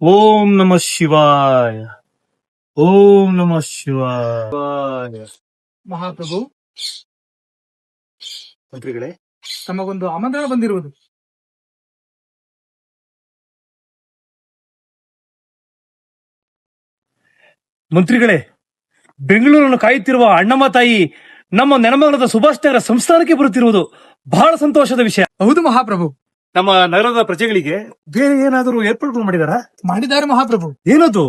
ಓಂ ನಮಃ ಶಿವಾಯ. ಓಂ ನಮಃ ಶಿವಾಯ. ಮಹಾಪ್ರಭು ಮಂತ್ರಿಗಳೇ ತಮಗೊಂದು ಆಮಂತ್ರಣ ಬಂದಿರುವುದು. ಮಂತ್ರಿಗಳೇ ಬೆಂಗಳೂರನ್ನು ಕಾಯುತ್ತಿರುವ ಅಣ್ಣಮ್ಮ ತಾಯಿ ನಮ್ಮ ನೆನಮಂಗಲದ ಸುಭಾಷ್ ನಗರ ಸಂಸ್ಥಾನಕ್ಕೆ ಬರುತ್ತಿರುವುದು ಬಹಳ ಸಂತೋಷದ ವಿಷಯ. ಹೌದು ಮಹಾಪ್ರಭು. ನಮ್ಮ ನಗರದ ಪ್ರಜೆಗಳಿಗೆ ಬೇರೆ ಏನಾದರೂ ಏರ್ಪಾಡುಗಳು ಮಾಡಿದಾರ? ಮಾಡಿದ್ದಾರೆ ಮಹಾಪ್ರಭು. ಏನದು?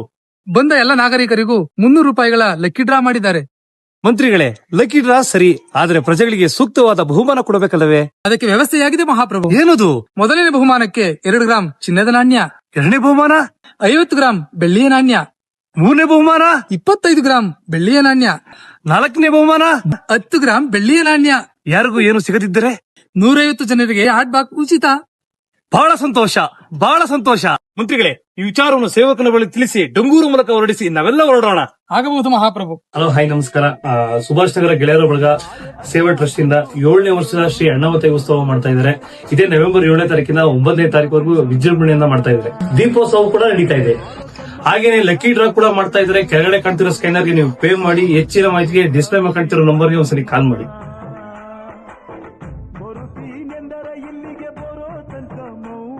ಬಂದ ಎಲ್ಲ ನಾಗರಿಕರಿಗೂ ಮುನ್ನೂರು ರೂಪಾಯಿಗಳ ಲಕ್ಕಿ ಡ್ರಾ ಮಾಡಿದ್ದಾರೆ. ಮಂತ್ರಿಗಳೇ ಲಕ್ಕಿ ಡ್ರಾ ಸರಿ ಆದ್ರೆ ಪ್ರಜೆಗಳಿಗೆ ಸೂಕ್ತವಾದ ಬಹುಮಾನ ಕೊಡಬೇಕಲ್ಲವೇ? ಅದಕ್ಕೆ ವ್ಯವಸ್ಥೆಯಾಗಿದೆ ಮಹಾಪ್ರಭು. ಏನದು? ಮೊದಲನೇ ಬಹುಮಾನಕ್ಕೆ ಎರಡು ಗ್ರಾಂ ಚಿನ್ನದ ನಾಣ್ಯ ಎರಡನೇ ಬಹುಮಾನ? ಐವತ್ತು ಗ್ರಾಂ ಬೆಳ್ಳಿಯ ನಾಣ್ಯ ಮೂರನೇ ಬಹುಮಾನ? ಇಪ್ಪತ್ತೈದು ಗ್ರಾಂ ಬೆಳ್ಳಿಯ ನಾಣ್ಯ ನಾಲ್ಕನೇ ಬಹುಮಾನ? ಹತ್ತು ಗ್ರಾಂ ಬೆಳ್ಳಿಯ ನಾಣ್ಯ. ಯಾರಿಗೂ ಏನು ಸಿಗದಿದ್ದರೆ? ನೂರೈವತ್ತು ಜನರಿಗೆ ಹಾಟ್ ಬಾಕ್ ಉಚಿತ. ಬಹಳ ಸಂತೋಷ ಬಹಳ ಸಂತೋಷ. ಮಂತ್ರಿಗಳೇ ಈ ವಿಚಾರವನ್ನು ಸೇವಕನ ಬಳಿ ತಿಳಿಸಿ ಡಂಗೂರು ಮೂಲಕ ಹೊರಡಿಸಿ ನಾವೆಲ್ಲ ಹೊರಡೋಣ. ಆಗಬಹುದು ಮಹಾಪ್ರಭು. ಹಲೋ ಹಾಯ್ ನಮಸ್ಕಾರ. ಸುಭಾಷ್ ನಗರ ಗೆಳೆಯರ ಬಳಗ ಸೇವಾ ಟ್ರಸ್ಟ್ ಇಂದ ಏಳನೇ ವರ್ಷದ ಶ್ರೀ ಅಣ್ಣವತ ಉತ್ಸವ ಮಾಡ್ತಾ ಇದ್ದಾರೆ. ಇದೇ ನವೆಂಬರ್ ಏಳನೇ ತಾರೀಕಿನ ಒಂಬತ್ತನೇ ತಾರೀಕುವರೆಗೂ ವಿಜೃಂಭಣೆಯಿಂದ ಮಾಡ್ತಾ ಇದ್ದಾರೆ. ದೀಪೋತ್ಸವ ಕೂಡ ನಡೀತಾ ಇದೆ. ಹಾಗೇನೆ ಲಕ್ಕಿ ಡ್ರಾ ಕೂಡ ಮಾಡ್ತಾ ಇದ್ರೆ ಕೆಳಗಡೆ ಕಾಣ್ತಿರೋ ಸ್ಕ್ಯಾನರ್ಗೆ ನೀವು ಪೇ ಮಾಡಿ ಹೆಚ್ಚಿನ ಮಾಹಿತಿಗೆ ಡಿಸ್ಪ್ಲೇ ಮೇಲೆ ಕಾಣ್ತಿರೋ ನಂಬರ್ಗೆ ಒಂದ್ಸರಿ ಕಾಲ್ ಮಾಡಿ. తనక మౌ